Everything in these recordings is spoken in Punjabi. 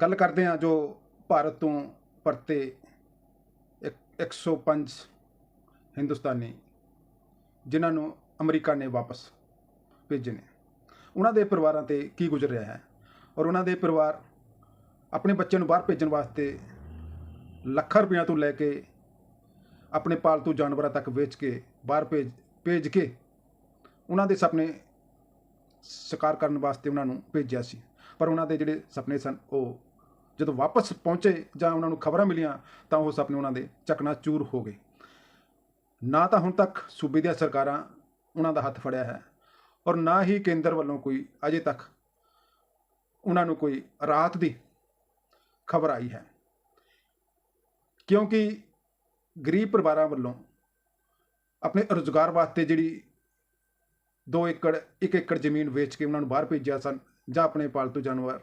ਗੱਲ ਕਰਦੇ ਹਾਂ ਜੋ ਭਾਰਤ ਤੋਂ ਪਰਤੇ ਇੱਕ- 105 ਹਿੰਦੁਸਤਾਨੀ ਜਿਨ੍ਹਾਂ ਨੂੰ ਅਮਰੀਕਾ ਨੇ ਵਾਪਸ ਭੇਜੇ ਨੇ। ਉਹਨਾਂ ਦੇ ਪਰਿਵਾਰਾਂ ਤੇ ਕੀ ਗੁਜ਼ਰ ਰਿਹਾ ਹੈ? ਔਰ ਉਹਨਾਂ ਦੇ ਪਰਿਵਾਰ ਆਪਣੇ ਬੱਚਿਆਂ ਨੂੰ ਬਾਹਰ ਭੇਜਣ ਵਾਸਤੇ ਲੱਖਾਂ ਰੁਪਈਆ ਤੋਂ ਲੈ ਕੇ ਆਪਣੇ ਪਾਲਤੂ ਜਾਨਵਰਾਂ ਤੱਕ ਵੇਚ ਕੇ, ਬਾਹਰ ਭੇਜ ਭੇਜ ਕੇ ਉਹਨਾਂ ਦੇ ਸੁਪਨੇ ਸਾਕਾਰ ਕਰਨ ਵਾਸਤੇ ਉਹਨਾਂ ਨੂੰ ਭੇਜਿਆ ਸੀ। ਪਰ ਉਹਨਾਂ ਦੇ ਜਿਹੜੇ ਸੁਪਨੇ ਸਨ, ਉਹ ਜਦੋਂ ਵਾਪਸ ਪਹੁੰਚੇ ਜਾਂ ਉਹਨਾਂ ਨੂੰ ਖਬਰਾਂ ਮਿਲੀਆਂ, ਤਾਂ ਉਹ ਸੁਪਨੇ ਉਹਨਾਂ ਦੇ ਚਕਨਾਚੂਰ ਹੋ ਗਏ। ਨਾ ਤਾਂ ਹੁਣ ਤੱਕ ਸੂਬੇ ਦੀਆਂ ਸਰਕਾਰਾਂ ਉਹਨਾਂ ਦਾ ਹੱਥ ਫੜਿਆ ਹੈ ਔਰ ਨਾ ਹੀ ਕੇਂਦਰ ਵੱਲੋਂ ਕੋਈ ਅਜੇ ਤੱਕ ਉਹਨਾਂ ਨੂੰ ਕੋਈ ਰਾਹਤ ਦੀ ਖਬਰ ਆਈ ਹੈ। ਕਿਉਂਕਿ ਗਰੀਬ ਪਰਿਵਾਰਾਂ ਵੱਲੋਂ ਆਪਣੇ ਰੁਜ਼ਗਾਰ ਵਾਸਤੇ ਜਿਹੜੀ 2 ਏਕੜ 1 ਏਕੜ ਜ਼ਮੀਨ ਵੇਚ ਕੇ ਉਹਨਾਂ ਨੂੰ ਬਾਹਰ ਭੇਜਿਆ ਸਨ ਜਾਂ ਆਪਣੇ ਪਾਲਤੂ ਜਾਨਵਰ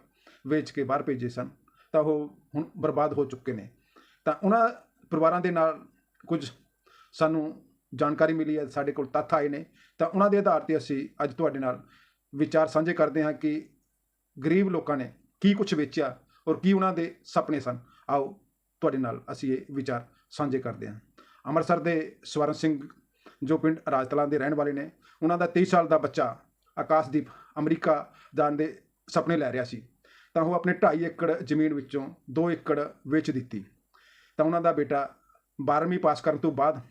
ਵੇਚ ਕੇ ਬਾਹਰ ਭੇਜੇ ਸਨ, ਤਾਂ ਉਹ ਹੁਣ ਬਰਬਾਦ ਹੋ ਚੁੱਕੇ ਨੇ। ਤਾਂ ਉਹਨਾਂ ਪਰਿਵਾਰਾਂ ਦੇ ਨਾਲ ਕੁਝ ਸਾਨੂੰ ਜਾਣਕਾਰੀ ਮਿਲੀ ਹੈ, ਸਾਡੇ ਕੋਲ ਤੱਥ ਆਏ ਨੇ। ਤਾਂ ਉਹਨਾਂ ਦੇ ਆਧਾਰ ਤੇ ਅਸੀਂ ਅੱਜ ਤੁਹਾਡੇ ਨਾਲ ਵਿਚਾਰ ਸਾਂਝੇ ਕਰਦੇ ਹਾਂ ਕਿ ਗਰੀਬ ਲੋਕਾਂ ਨੇ ਕੀ ਕੁਝ ਵੇਚਿਆ ਔਰ ਕੀ ਉਹਨਾਂ ਦੇ ਸੁਪਨੇ ਸਨ। ਆਓ ਤੁਹਾਡੇ ਨਾਲ ਅਸੀਂ ਇਹ ਵਿਚਾਰ ਸਾਂਝੇ ਕਰਦੇ ਹਾਂ। ਅੰਮ੍ਰਿਤਸਰ ਦੇ ਸਵਰਨ ਸਿੰਘ, ਜੋ ਪਿੰਡ ਰਾਜਤਲਾਂ ਦੇ ਰਹਿਣ ਵਾਲੇ ਨੇ, ਉਹਨਾਂ ਦਾ 23 ਸਾਲ ਦਾ ਬੱਚਾ ਆਕਾਸ਼ਦੀਪ ਅਮਰੀਕਾ ਜਾਣ ਦੇ ਸੁਪਨੇ ਲੈ ਰਿਹਾ ਸੀ। ਤਾਂ ਉਹ ਆਪਣੇ 2.5 ਏਕੜ ਜ਼ਮੀਨ ਵਿੱਚੋਂ 2 ਏਕੜ ਵੇਚ ਦਿੱਤੀ। ਤਾਂ ਉਹਨਾਂ ਦਾ ਬੇਟਾ 12ਵੀਂ ਪਾਸ ਕਰਨ ਤੋਂ ਬਾਅਦ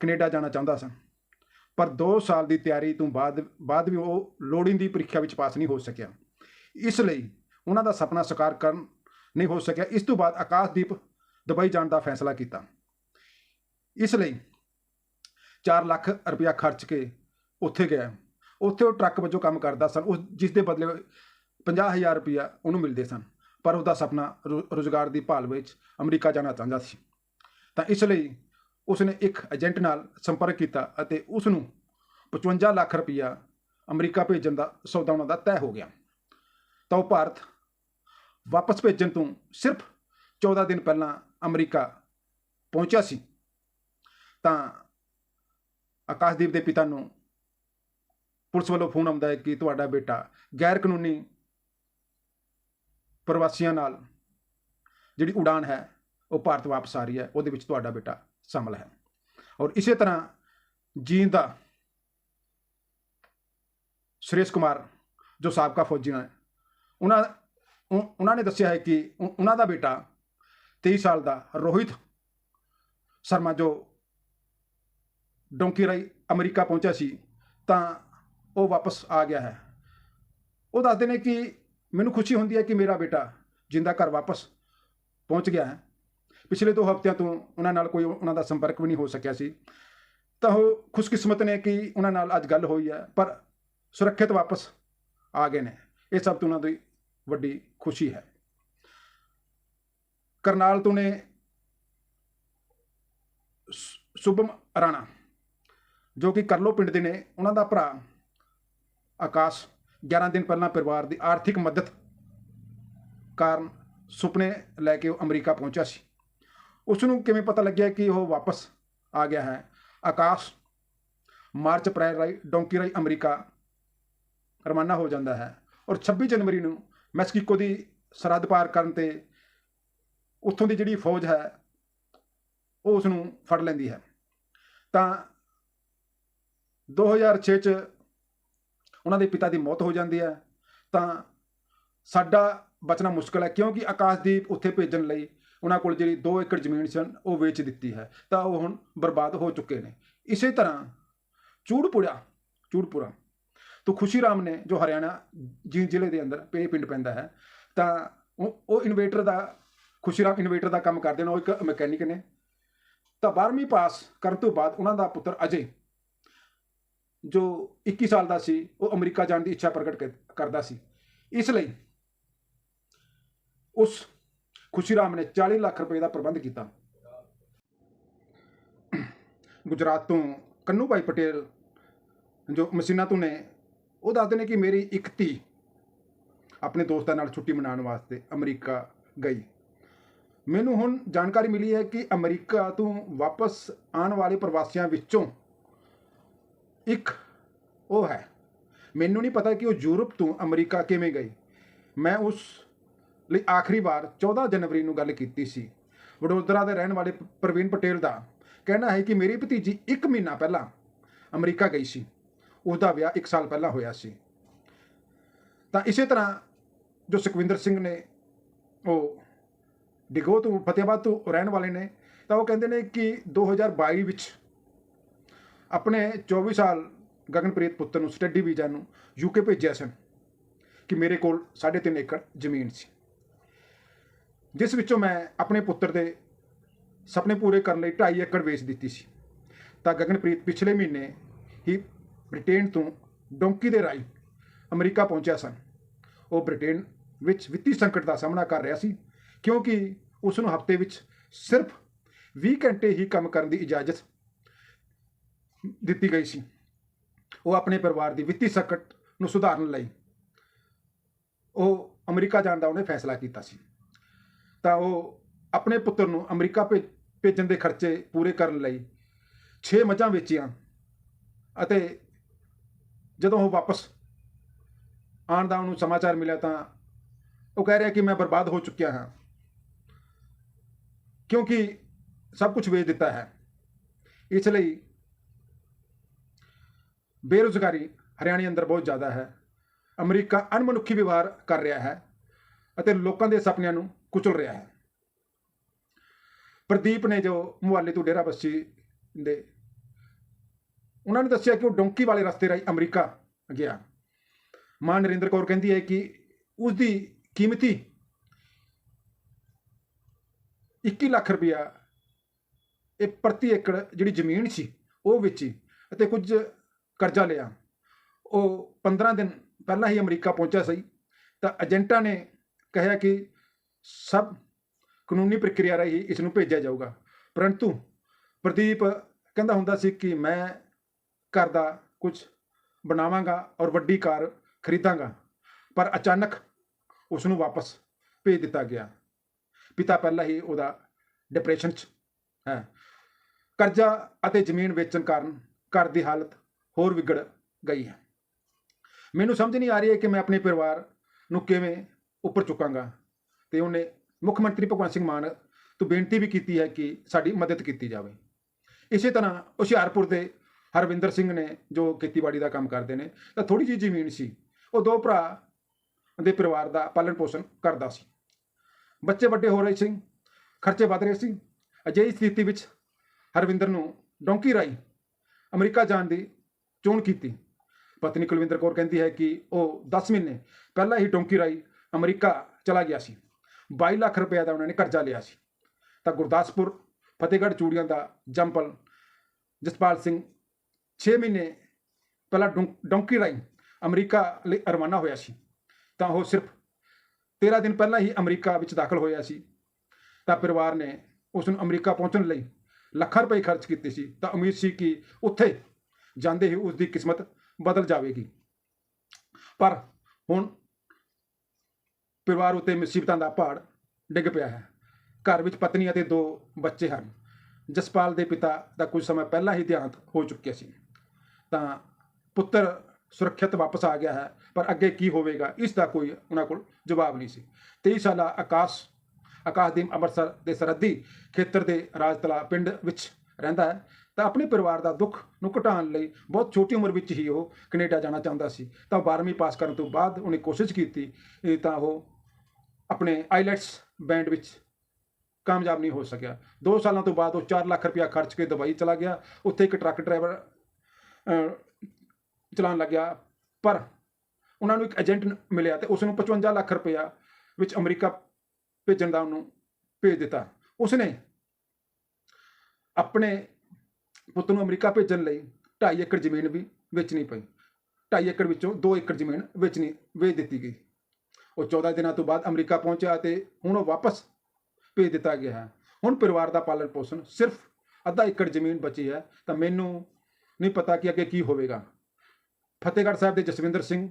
ਕੈਨੇਡਾ ਜਾਣਾ ਚਾਹੁੰਦਾ ਸੀ। ਪਰ 2 ਸਾਲ ਦੀ ਤਿਆਰੀ ਤੋਂ ਬਾਅਦ ਬਾਅਦ ਵੀ ਉਹ ਲੋੜੀਂਦੀ ਪ੍ਰੀਖਿਆ ਵਿੱਚ ਪਾਸ ਨਹੀਂ ਹੋ ਸਕਿਆ। ਇਸ ਲਈ ਉਹਨਾਂ ਦਾ ਸੁਪਨਾ ਸਾਕਾਰ ਕਰਨ ਨਹੀਂ ਹੋ ਸਕਿਆ। ਇਸ ਤੋਂ ਬਾਅਦ ਆਕਾਸ਼ਦੀਪ ਦੁਬਈ ਜਾਣ ਦਾ ਫੈਸਲਾ ਕੀਤਾ। ਇਸ ਲਈ 4 ਲੱਖ ਰੁਪਇਆ ਖਰਚ ਕੇ ਉੱਥੇ ਗਿਆ। ਉੱਥੇ ਉਹ ਟਰੱਕ ਵਜੋਂ ਕੰਮ ਕਰਦਾ ਸਨ ਉਸ ਜਿਸ ਦੇ ਬਦਲੇ 50000 ਰੁਪਇਆ ਉਹਨੂੰ ਮਿਲਦੇ ਸਨ, ਪਰ ਉਹਦਾ ਸੁਪਨਾ ਰੁ- ਰੁਜ਼ਗਾਰ ਦੀ ਭਾਲ ਵਿੱਚ ਅਮਰੀਕਾ ਜਾਣਾ ਚਾਹੁੰਦਾ ਸੀ। ਤਾਂ ਇਸ ਲਈ ਉਸਨੇ ਇੱਕ ਏਜੰਟ ਨਾਲ ਸੰਪਰਕ ਕੀਤਾ ਅਤੇ ਉਸ ਨੂੰ 55 ਲੱਖ ਰੁਪਇਆ ਅਮਰੀਕਾ ਭੇਜਣ ਦਾ ਸੌਦਾ ਉਹਨਾਂ ਦਾ ਤੈਅ ਹੋ ਗਿਆ। ਤਾਂ ਉਹ ਭਾਰਤ ਵਾਪਸ ਭੇਜਣ ਤੋਂ ਸਿਰਫ 14 ਦਿਨ ਪਹਿਲਾਂ ਅਮਰੀਕਾ ਪਹੁੰਚਿਆ ਸੀ। ਤਾਂ ਆਕਾਸ਼ਦੀਪ ਦੇ ਪਿਤਾ ਨੂੰ ਪੁਲਿਸ ਵੱਲੋਂ ਫੋਨ ਆਉਂਦਾ ਹੈ ਕਿ ਤੁਹਾਡਾ ਬੇਟਾ ਗੈਰ ਕਾਨੂੰਨੀ ਪ੍ਰਵਾਸੀਆਂ ਨਾਲ ਜਿਹੜੀ ਉਡਾਨ ਹੈ, ਉਹ ਭਾਰਤ ਵਾਪਸ ਆ ਰਹੀ ਹੈ, ਉਹਦੇ ਵਿੱਚ ਤੁਹਾਡਾ ਬੇਟਾ ਸ਼ਾਮਲ ਹੈ। ਔਰ ਇਸੇ ਤਰ੍ਹਾਂ ਜੀਨ ਦਾ ਸੁਰੇਸ਼ ਕੁਮਾਰ, ਜੋ ਸਾਬਕਾ ਫੌਜੀ ਨੇ, ਉਹਨਾਂ ਉਹਨਾਂ ਨੇ ਦੱਸਿਆ ਹੈ ਕਿ ਉਹਨਾਂ ਦਾ ਬੇਟਾ 23 ਸਾਲ ਦਾ ਰੋਹਿਤ ਸ਼ਰਮਾ, ਜੋ ਡੋਂਕੀ ਰਾਈ ਅਮਰੀਕਾ ਪਹੁੰਚਿਆ ਸੀ, ਤਾਂ ਉਹ ਵਾਪਸ ਆ ਗਿਆ ਹੈ। ਉਹ ਦੱਸਦੇ ਨੇ ਕਿ ਮੈਨੂੰ ਖੁਸ਼ੀ ਹੁੰਦੀ ਹੈ ਕਿ ਮੇਰਾ ਬੇਟਾ ਜਿੰਦਾ ਘਰ ਵਾਪਸ ਪਹੁੰਚ ਗਿਆ ਹੈ। ਪਿਛਲੇ ਦੋ ਹਫ਼ਤਿਆਂ ਤੋਂ ਉਹਨਾਂ ਨਾਲ ਕੋਈ ਉਹਨਾਂ ਦਾ ਸੰਪਰਕ ਵੀ ਨਹੀਂ ਹੋ ਸਕਿਆ ਸੀ। ਤਾਂ ਉਹ ਖੁਸ਼ਕਿਸਮਤ ਨੇ ਕਿ ਉਹਨਾਂ ਨਾਲ ਅੱਜ ਗੱਲ ਹੋਈ ਹੈ, ਪਰ ਸੁਰੱਖਿਅਤ ਵਾਪਸ ਆ ਗਏ ਨੇ। ਇਹ ਸਭ ਤੋਂ ਉਹਨਾਂ ਦੀ ਵੱਡੀ ਖੁਸ਼ੀ ਹੈ। ਕਰਨਾਲ ਤੋਂ ਨੇ ਸੁਭਮ ਰਾਣਾ, ਜੋ ਕਿ ਕਰਲੋ ਪਿੰਡ ਦੇ ਨੇ, ਉਹਨਾਂ ਦਾ ਭਰਾ ਆਕਾਸ਼ 11 ਦਿਨ ਪਹਿਲਾਂ ਪਰਿਵਾਰ ਦੀ ਆਰਥਿਕ ਮਦਦ ਕਾਰਨ ਸੁਪਨੇ ਲੈ ਕੇ ਉਹ ਅਮਰੀਕਾ ਪਹੁੰਚਿਆ ਸੀ। ਉਸ ਨੂੰ ਕਿਵੇਂ ਪਤਾ ਲੱਗਿਆ ਕਿ ਉਹ ਵਾਪਸ ਆ ਗਿਆ ਹੈ? ਆਕਾਸ਼, ਮਾਰਚ ਅਪ੍ਰੈਲ ਰਾਈ, ਡੋਂਕੀ ਰਾਈ ਅਮਰੀਕਾ ਰਵਾਨਾ ਹੋ ਜਾਂਦਾ ਹੈ ਔਰ 26 ਜਨਵਰੀ ਨੂੰ ਮੈਕਸੀਕੋ ਦੀ ਸਰਹੱਦ ਪਾਰ ਕਰਨ ਤੇ ਉੱਥੋਂ ਦੀ ਜਿਹੜੀ ਫੌਜ ਹੈ, ਉਹ ਉਸ ਨੂੰ ਫੜ ਲੈਂਦੀ ਹੈ। ਤਾਂ 2006 ਚ ਉਹਨਾਂ ਦੇ ਪਿਤਾ ਦੀ ਮੌਤ ਹੋ ਜਾਂਦੀ ਹੈ। ਤਾਂ ਸਾਡਾ ਬਚਣਾ ਮੁਸ਼ਕਲ ਹੈ ਕਿਉਂਕਿ ਆਕਾਸ਼ਦੀਪ ਉੱਥੇ ਭੇਜਣ ਲਈ ਉਹਨਾਂ ਕੋਲ ਜਿਹੜੀ 2 ਏਕੜ ਜ਼ਮੀਨ ਸਨ ਉਹ ਵੇਚ ਦਿੱਤੀ ਹੈ। ਤਾਂ ਉਹ ਹੁਣ ਬਰਬਾਦ ਹੋ ਚੁੱਕੇ ਨੇ। ਇਸੇ ਤਰ੍ਹਾਂ ਚੂੜਪੁਰਾ ਚੂੜਪੁਰਾ, ਤੋਂ ਖੁਸ਼ੀ ਰਾਮ ਨੇ ਜੋ ਹਰਿਆਣਾ ਜੀਂਦ ਜ਼ਿਲ੍ਹੇ ਦੇ ਅੰਦਰ ਪੇ ਪਿੰਡ ਪੈਂਦਾ ਹੈ, ਤਾਂ ਉਹ ਉਹ ਇਨਵੇਟਰ ਦਾ, ਖੁਸ਼ੀ ਰਾਮ ਇਨਵੇਟਰ ਦਾ ਕੰਮ ਕਰਦੇ ਨੇ, ਉਹ ਇੱਕ ਮਕੈਨਿਕ ਨੇ। ਤਾਂ 12ਵੀਂ ਪਾਸ ਕਰਨ ਤੋਂ ਬਾਅਦ ਉਹਨਾਂ ਦਾ ਪੁੱਤਰ ਅਜੇ ਜੋ 21 ਸਾਲ ਦਾ ਸੀ, ਉਹ ਅਮਰੀਕਾ ਜਾਣ ਦੀ ਇੱਛਾ ਪ੍ਰਗਟ ਕਰ- ਕਰਦਾ ਸੀ। ਇਸ ਲਈ ਉਸ ਖੁਸ਼ੀ ਰਾਮ ਨੇ 40 ਲੱਖ ਰੁਪਏ ਦਾ ਪ੍ਰਬੰਧ ਕੀਤਾ। ਗੁਜਰਾਤ ਤੋਂ ਕੰਨੂ ਭਾਈ ਪਟੇਲ, ਜੋ ਮਸੀਨਾ ਤੋਂ ਨੇ, ਉਹ ਦੱਸਦੇ ਨੇ ਕਿ ਮੇਰੀ ਇੱਕ ਧੀ ਆਪਣੇ ਦੋਸਤਾਂ ਨਾਲ ਛੁੱਟੀ ਮਨਾਉਣ ਵਾਸਤੇ ਅਮਰੀਕਾ ਗਈ। ਮੈਨੂੰ ਹੁਣ ਜਾਣਕਾਰੀ ਮਿਲੀ ਹੈ ਕਿ ਅਮਰੀਕਾ ਤੋਂ ਵਾਪਸ ਆਉਣ ਵਾਲੇ ਪ੍ਰਵਾਸੀਆਂ ਵਿੱਚੋਂ ਇੱਕ, ਉਹ ਹੈ। ਮੈਨੂੰ ਨਹੀਂ ਪਤਾ ਕਿ ਉਹ ਯੂਰਪ ਤੋਂ ਅਮਰੀਕਾ ਕਿਵੇਂ ਗਈ ਮੈਂ ਉਸ ਲਈ ਆਖਰੀ ਵਾਰ 14 ਜਨਵਰੀ ਨੂੰ ਗੱਲ ਕੀਤੀ ਸੀ। ਵਡੋਦਰਾ ਦੇ ਰਹਿਣ ਵਾਲੇ ਪ੍ਰਵੀਨ ਪਟੇਲ ਦਾ ਕਹਿਣਾ ਹੈ ਕਿ ਮੇਰੀ ਭਤੀਜੀ 1 ਮਹੀਨਾ ਪਹਿਲਾਂ ਅਮਰੀਕਾ ਗਈ ਸੀ। ਉਹਦਾ ਵਿਆਹ 1 ਸਾਲ ਪਹਿਲਾਂ ਹੋਇਆ ਸੀ। ਤਾਂ ਇਸੇ ਤਰ੍ਹਾਂ ਜੋ ਸੁਖਵਿੰਦਰ ਸਿੰਘ ਨੇ, ਉਹ ਡਿਗੋ ਤੋਂ ਫਤਿਆਬਾਦ ਤੋਂ ਰਹਿਣ ਵਾਲੇ ਨੇ, ਤਾਂ ਉਹ ਕਹਿੰਦੇ ਨੇ ਕਿ 2022 ਵਿੱਚ ਆਪਣੇ 24 ਸਾਲ ਗਗਨਪ੍ਰੀਤ ਪੁੱਤਰ ਨੂੰ, ਸਟੱਡੀ ਵੀਜ਼ਾ ਨੂੰ ਯੂਕੇ ਭੇਜਿਆ ਸਨ ਕਿ ਮੇਰੇ ਕੋਲ 3.5 ਏਕੜ ਜ਼ਮੀਨ ਸੀ। ਜਿਸ ਵਿੱਚੋਂ ਮੈਂ ਆਪਣੇ ਪੁੱਤਰ ਦੇ ਸੁਪਨੇ ਪੂਰੇ ਕਰਨ ਲਈ 2.5 ਏਕੜ ਵੇਚ ਦਿੱਤੀ ਸੀ। ਤਾਂ ਗਗਨਪ੍ਰੀਤ ਪਿਛਲੇ ਮਹੀਨੇ ਹੀ ਬ੍ਰਿਟੇਨ ਤੋਂ ਡੋਂਕੀ ਦੇ ਰਾਹੀਂ ਅਮਰੀਕਾ ਪਹੁੰਚਿਆ ਸਨ। ਉਹ ਬ੍ਰਿਟੇਨ ਵਿੱਚ ਵਿੱਤੀ ਸੰਕਟ ਦਾ ਸਾਹਮਣਾ ਕਰ ਰਿਹਾ ਸੀ, ਕਿਉਂਕਿ ਉਸ ਨੂੰ ਹਫ਼ਤੇ ਵਿੱਚ ਸਿਰਫ 20 ਘੰਟੇ ਹੀ ਕੰਮ ਕਰਨ ਦੀ ਇਜਾਜ਼ਤ ਦਿੱਤੀ ਗਈ ਸੀ। ਉਹ ਆਪਣੇ ਪਰਿਵਾਰ ਦੀ ਵਿੱਤੀ ਸੰਕਟ ਨੂੰ ਸੁਧਾਰਨ ਲਈ ਉਹ ਅਮਰੀਕਾ ਜਾਣ ਦਾ ਉਹਨੇ ਫੈਸਲਾ ਕੀਤਾ ਸੀ। ਤਾਂ ਉਹ ਆਪਣੇ ਪੁੱਤਰ ਨੂੰ ਅਮਰੀਕਾ ਭੇ- ਭੇਜਣ ਦੇ ਖਰਚੇ ਪੂਰੇ ਕਰਨ ਲਈ 6 ਮੱਝਾਂ ਵੇਚੀਆਂ ਅਤੇ ਜਦੋਂ ਉਹ ਵਾਪਸ ਆਉਣ ਦਾ ਉਹਨੂੰ ਸਮਾਚਾਰ ਮਿਲਿਆ ਤਾਂ ਉਹ ਕਹਿ ਰਿਹਾ ਕਿ ਮੈਂ ਬਰਬਾਦ ਹੋ ਚੁੱਕਿਆ ਹਾਂ। ਕਿਉਂਕਿ ਸਭ ਕੁਝ ਵੇਚ ਦਿੱਤਾ ਹੈ। ਇਸ ਲਈ ਬੇਰੁਜ਼ਗਾਰੀ ਹਰਿਆਣੇ ਅੰਦਰ ਬਹੁਤ ਜ਼ਿਆਦਾ ਹੈ। ਅਮਰੀਕਾ ਅਣਮਨੁੱਖੀ ਵਿਵਹਾਰ ਕਰ ਰਿਹਾ ਹੈ ਅਤੇ ਲੋਕਾਂ ਦੇ ਸੁਪਨਿਆਂ ਨੂੰ ਕੁਚਲ ਰਿਹਾ ਹੈ। ਪ੍ਰਦੀਪ ਨੇ ਜੋ ਮੁਹਾਲੀ ਤੋਂ ਡੇਰਾ ਬੱਸੀ ਦੇ ਉਹਨਾਂ ਨੇ ਦੱਸਿਆ ਕਿ ਉਹ ਡੋਂਕੀ ਵਾਲੇ ਰਸਤੇ ਰਾਹੀਂ ਅਮਰੀਕਾ ਗਿਆ। ਮਾਂ ਨਰਿੰਦਰ ਕੌਰ ਕਹਿੰਦੀ ਹੈ ਕਿ ਉਸ ਦੀ ਕੀਮਤੀ 21 ਲੱਖ ਰੁਪਇਆ ਇਹ ਪ੍ਰਤੀ ਏਕੜ ਜਿਹੜੀ ਜ਼ਮੀਨ ਸੀ ਉਹ ਵੇਚੀ ਅਤੇ ਕੁਝ ਕਰਜ਼ਾ ਲਿਆ। ਉਹ 15 ਦਿਨ ਪਹਿਲਾਂ ਹੀ ਅਮਰੀਕਾ ਪਹੁੰਚਿਆ ਸੀ। ਤਾਂ ਏਜੰਟਾਂ ਨੇ ਕਿਹਾ ਕਿ ਸਭ ਕਾਨੂੰਨੀ ਪ੍ਰਕਿਰਿਆ ਰਾਹੀਂ ਇਸ ਨੂੰ ਭੇਜਿਆ ਜਾਊਗਾ। ਪਰੰਤੂ ਪ੍ਰਦੀਪ ਕਹਿੰਦਾ ਹੁੰਦਾ ਸੀ ਕਿ ਮੈਂ ਘਰ ਦਾ ਕੁਝ ਬਣਾਵਾਂਗਾ ਔਰ ਵੱਡੀ ਕਾਰ ਖਰੀਦਾਂਗਾ, ਪਰ ਅਚਾਨਕ ਉਸ ਨੂੰ ਵਾਪਸ ਭੇਜ ਦਿੱਤਾ ਗਿਆ। ਪਿਤਾ ਪਹਿਲਾਂ ਹੀ ਉਹਦਾ ਡਿਪਰੈਸ਼ਨ 'ਚ ਹੈ। ਕਰਜ਼ਾ ਅਤੇ ਜ਼ਮੀਨ ਵੇਚਣ ਕਾਰਨ ਘਰ ਦੀ ਹਾਲਤ ਹੋਰ ਵਿਗੜ ਗਈ ਹੈ। ਮੈਨੂੰ ਸਮਝ ਨਹੀਂ ਆ ਰਹੀ ਹੈ ਕਿ ਮੈਂ ਆਪਣੇ ਪਰਿਵਾਰ ਨੂੰ ਕਿਵੇਂ ਉੱਪਰ ਚੁੱਕਾਂਗਾ ਤੇ ਉਹਨੇ ਮੁੱਖ ਮੰਤਰੀ ਭਗਵੰਤ ਸਿੰਘ ਮਾਨ ਤੋਂ ਬੇਨਤੀ ਵੀ ਕੀਤੀ ਹੈ ਕਿ ਸਾਡੀ ਮਦਦ ਕੀਤੀ ਜਾਵੇ। ਇਸੇ ਤਰ੍ਹਾਂ ਹੁਸ਼ਿਆਰਪੁਰ ਦੇ ਹਰਵਿੰਦਰ ਸਿੰਘ ਨੇ ਜੋ ਖੇਤੀਬਾੜੀ ਦਾ ਕੰਮ ਕਰਦੇ ਨੇ, ਤਾਂ ਥੋੜੀ ਜਿਹੀ ਜ਼ਮੀਨ ਸੀ, ਉਹ ਦੋ ਭਰਾ ਦੇ ਪਰਿਵਾਰ ਦਾ ਪਾਲਣ ਪੋਸ਼ਣ ਕਰਦਾ ਸੀ। ਬੱਚੇ ਵੱਡੇ ਹੋ ਰਹੇ ਸੀ, ਖਰਚੇ ਵਧ ਰਹੇ ਸੀ, ਅਜਿਹੀ ਸਥਿਤੀ ਵਿੱਚ ਹਰਵਿੰਦਰ ਨੂੰ ਡੋਂਕੀ ਰਾਈ ਅਮਰੀਕਾ ਜਾਣ ਦੀ ਚੋਣ ਕੀਤੀ। ਪਤਨੀ ਕੁਲਵਿੰਦਰ ਕੌਰ ਕਹਿੰਦੀ ਹੈ ਕਿ ਉਹ 10 ਮਹੀਨੇ ਪਹਿਲਾਂ ਹੀ ਡੋਂਕੀ ਰਾਈ ਅਮਰੀਕਾ ਚਲਾ ਗਿਆ ਸੀ। 22 ਲੱਖ ਰੁਪਏ ਦਾ ਉਹਨਾਂ ਨੇ ਕਰਜ਼ਾ ਲਿਆ ਸੀ। ਤਾਂ ਗੁਰਦਾਸਪੁਰ, ਫਤਿਹਗੜ੍ਹ ਚੂੜੀਆਂ ਦਾ ਜੰਪਲ ਜਸਪਾਲ ਸਿੰਘ 6 ਮਹੀਨੇ ਪਹਿਲਾਂ ਡੋਂ- ਡੋਂਕੀ ਰਾਈ ਅਮਰੀਕਾ ਲਈ ਰਵਾਨਾ ਹੋਇਆ ਸੀ। ਤਾਂ ਉਹ ਸਿਰਫ 13 ਦਿਨ ਪਹਿਲਾਂ ਹੀ ਅਮਰੀਕਾ ਵਿੱਚ ਦਾਖਲ ਹੋਇਆ ਸੀ। ਤਾਂ ਪਰਿਵਾਰ ਨੇ ਉਸ ਨੂੰ ਅਮਰੀਕਾ ਪਹੁੰਚਣ ਲਈ ਲੱਖਾਂ ਰੁਪਏ ਖਰਚ ਕੀਤੇ ਸੀ। ਤਾਂ ਉਮੀਦ ਸੀ ਕਿ ਉੱਥੇ ਜਾਂਦੇ ਹੀ ਉਸ ਦੀ ਕਿਸਮਤ ਬਦਲ ਜਾਵੇਗੀ। ਪਰ ਹੁਣ ਪਰਿਵਾਰ ਉਤੇ ਮੁਸੀਬਤਾਂ ਦਾ ਪਹਾੜ ਡਿੱਗ ਪਿਆ ਹੈ। ਘਰ ਵਿੱਚ ਪਤਨੀ ਅਤੇ ਦੋ ਬੱਚੇ ਹਨ। ਜਸਪਾਲ ਦੇ ਪਿਤਾ ਦਾ ਕੁਝ ਸਮਾਂ ਪਹਿਲਾਂ ਹੀ ਦੇਹਾਂਤ ਹੋ ਚੁੱਕਿਆ ਸੀ। ਤਾਂ ਪੁੱਤਰ ਸੁਰੱਖਿਅਤ ਵਾਪਸ ਆ ਗਿਆ ਹੈ, ਪਰ ਅੱਗੇ ਕੀ ਹੋਵੇਗਾ, ਇਸ ਦਾ ਕੋਈ ਉਹਨਾਂ ਕੋਲ ਜਵਾਬ ਨਹੀਂ ਸੀ। 23 ਸਾਲਾ ਆਕਾਸ਼, ਆਕਾਸ਼ਦੀਪ ਅੰਮ੍ਰਿਤਸਰ ਦੇ ਸਰਹੱਦੀ ਖੇਤਰ ਦੇ ਰਾਜਤਲਾ ਪਿੰਡ ਵਿੱਚ ਰਹਿੰਦਾ ਹੈ। ਤਾਂ ਆਪਣੇ ਪਰਿਵਾਰ ਦਾ ਦੁੱਖ ਨੂੰ ਘਟਾਉਣ ਲਈ ਬਹੁਤ ਛੋਟੀ ਉਮਰ ਵਿੱਚ ਹੀ ਉਹ ਕੈਨੇਡਾ ਜਾਣਾ ਚਾਹੁੰਦਾ ਸੀ। ਤਾਂ 12ਵੀਂ ਪਾਸ ਕਰਨ ਤੋਂ ਬਾਅਦ ਉਹਨੇ ਕੋਸ਼ਿਸ਼ ਕੀਤੀ ਤਾਂ ਉਹ ਆਪਣੇ ਆਈਲੈਟਸ ਬੈਂਡ ਵਿੱਚ ਕਾਮਯਾਬ ਨਹੀਂ ਹੋ ਸਕਿਆ। 2 ਸਾਲਾਂ ਤੋਂ ਬਾਅਦ ਉਹ 4 ਲੱਖ ਰੁਪਇਆ ਖਰਚ ਕੇ ਦੁਬਈ ਚਲਾ ਗਿਆ। ਉੱਥੇ ਇੱਕ ਟਰੱਕ ਡਰਾਈਵਰ ਚਲਾਉਣ ਲੱਗਿਆ। ਪਰ ਉਹਨਾਂ ਨੂੰ ਇੱਕ ਏਜੰਟ ਮਿਲਿਆ ਤੇ ਉਸ ਨੂੰ 55 ਲੱਖ ਰੁਪਇਆ ਵਿੱਚ ਅਮਰੀਕਾ ਭੇਜਣ ਦਾ ਉਹਨੂੰ ਭੇਜ ਦਿੱਤਾ। ਉਸਨੇ ਆਪਣੇ ਪੁੱਤ ਨੂੰ ਅਮਰੀਕਾ ਭੇਜਣ ਲਈ 2.5 ਏਕੜ ਜ਼ਮੀਨ ਵੀ ਵੇਚਣੀ ਪਈ। 2.5 ਏਕੜ ਵਿੱਚੋਂ 2 ਏਕੜ ਜ਼ਮੀਨ ਵੇਚਣੀ, ਵੇਚ ਦਿੱਤੀ ਗਈ। ਉਹ 14 ਦਿਨਾਂ ਤੋਂ ਬਾਅਦ ਅਮਰੀਕਾ ਪਹੁੰਚਿਆ ਤੇ ਹੁਣ ਉਹ ਵਾਪਸ ਭੇਜ ਦਿੱਤਾ ਗਿਆ ਹੈ। ਹੁਣ ਪਰਿਵਾਰ ਦਾ ਪਾਲਣ ਪੋਸ਼ਣ ਸਿਰਫ ਅੱਧਾ ਏਕੜ ਜ਼ਮੀਨ ਬਚੀ ਹੈ, ਤਾਂ ਮੈਨੂੰ ਨਹੀਂ ਪਤਾ ਕਿ ਅੱਗੇ ਕੀ ਹੋਵੇਗਾ। ਫਤਿਹਗੜ੍ਹ ਸਾਹਿਬ ਦੇ ਜਸਵਿੰਦਰ ਸਿੰਘ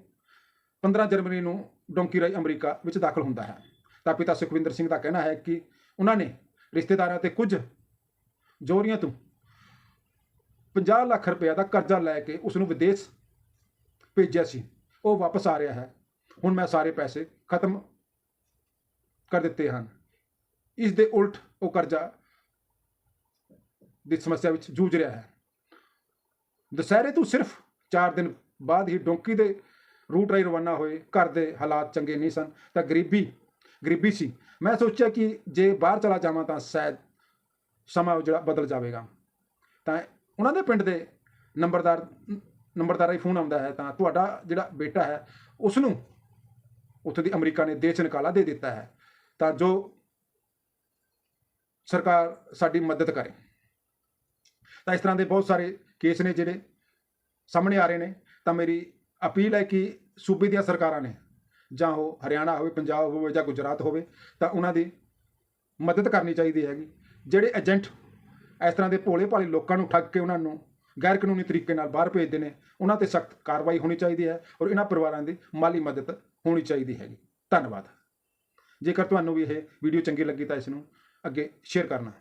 15 ਜਨਵਰੀ ਨੂੰ ਡੋਂਕੀ ਰਾਈ ਅਮਰੀਕਾ ਵਿੱਚ ਦਾਖਲ ਹੁੰਦਾ ਹੈ। ਤਾਂ ਪਿਤਾ ਸੁਖਵਿੰਦਰ ਸਿੰਘ ਦਾ ਕਹਿਣਾ ਹੈ ਕਿ ਉਹਨਾਂ ਨੇ ਰਿਸ਼ਤੇਦਾਰਾਂ ਤੇ ਕੁਝ ਜੋਰੀਆਂ ਤੋਂ 50 ਲੱਖ ਰੁਪਏ ਦਾ ਕਰਜ਼ਾ ਲੈ ਕੇ ਉਸ ਨੂੰ ਵਿਦੇਸ਼ ਭੇਜਿਆ ਸੀ। ਉਹ ਵਾਪਸ ਆ ਰਿਹਾ ਹੈ। ਹੁਣ ਮੈਂ ਸਾਰੇ ਪੈਸੇ ਖਤਮ ਕਰ ਦਿੱਤੇ ਹਨ। ਇਸ ਦੇ ਉਲਟ ਉਹ ਕਰਜ਼ਾ ਦੀ ਸਮੱਸਿਆ ਵਿੱਚ ਜੂਝ ਰਿਹਾ ਹੈ। ਦੁਸਹਿਰੇ ਤੋਂ ਸਿਰਫ 4 ਦਿਨ ਬਾਅਦ ਹੀ ਡੋਂਕੀ ਦੇ ਰੂਟ ਰਾਹੀਂ ਰਵਾਨਾ ਹੋਏ ਘਰ ਦੇ ਹਾਲਾਤ ਚੰਗੇ ਨਹੀਂ ਸਨ, ਤਾਂ ਗਰੀਬੀ ਗਰੀਬੀ ਸੀ। ਮੈਂ ਸੋਚਿਆ ਕਿ ਜੇ ਬਾਹਰ ਚਲਾ ਜਾਵਾਂ ਤਾਂ ਸ਼ਾਇਦ ਸਮਾਂ ਜਿਹੜਾ ਬਦਲ ਜਾਵੇਗਾ। ਤਾਂ ਉਹਨਾਂ ਦੇ ਪਿੰਡ ਦੇ ਨੰਬਰਦਾਰ, ਨੰਬਰਦਾਰਾ ਹੀ ਫੋਨ ਆਉਂਦਾ ਹੈ ਤਾਂ ਤੁਹਾਡਾ ਜਿਹੜਾ ਬੇਟਾ ਹੈ ਉਸ ਨੂੰ ਉੱਥੇ ਦੀ ਅਮਰੀਕਾ ਨੇ ਦੇਸ਼ ਨਿਕਾਲਾ ਦੇ ਦਿੱਤਾ ਹੈ। ਤਾਂ ਜੋ ਸਰਕਾਰ ਸਾਡੀ ਮਦਦ ਕਰੇ। ਤਾਂ ਇਸ ਤਰ੍ਹਾਂ ਦੇ ਬਹੁਤ ਸਾਰੇ ਕੇਸ ਨੇ ਜਿਹੜੇ ਸਾਹਮਣੇ ਆ ਰਹੇ ਨੇ। ਤਾਂ ਮੇਰੀ ਅਪੀਲ ਹੈ ਕਿ ਸੂਬੇ ਦੀਆਂ ਸਰਕਾਰਾਂ ਨੇ ਜਾਂ ਉਹ ਹਰਿਆਣਾ ਹੋਵੇ, ਪੰਜਾਬ ਹੋਵੇ ਜਾਂ ਗੁਜਰਾਤ ਹੋਵੇ, ਤਾਂ ਉਹਨਾਂ ਦੀ ਮਦਦ ਕਰਨੀ ਚਾਹੀਦੀ ਹੈਗੀ। ਜਿਹੜੇ ਏਜੰਟ ਇਸ ਤਰ੍ਹਾਂ ਦੇ ਭੋਲੇ ਭਾਲੇ ਲੋਕਾਂ ਨੂੰ ਠੱਗ ਕੇ ਉਹਨਾਂ ਨੂੰ ਗੈਰ ਕਾਨੂੰਨੀ ਤਰੀਕੇ ਨਾਲ ਬਾਹਰ ਭੇਜਦੇ ਨੇ, ਉਹਨਾਂ ਤੇ ਸਖਤ ਕਾਰਵਾਈ ਹੋਣੀ ਚਾਹੀਦੀ ਹੈ ਔਰ ਇਹਨਾਂ ਪਰਿਵਾਰਾਂ ਦੀ ਮਾਲੀ ਮਦਦ ਹੋਣੀ ਚਾਹੀਦੀ ਹੈਗੀ। ਧੰਨਵਾਦ। ਜੇਕਰ ਤੁਹਾਨੂੰ ਵੀ ਇਹ ਵੀਡੀਓ ਚੰਗੀ ਲੱਗੀ ਤਾਂ ਇਸ ਨੂੰ ਅੱਗੇ ਸ਼ੇਅਰ ਕਰਨਾ।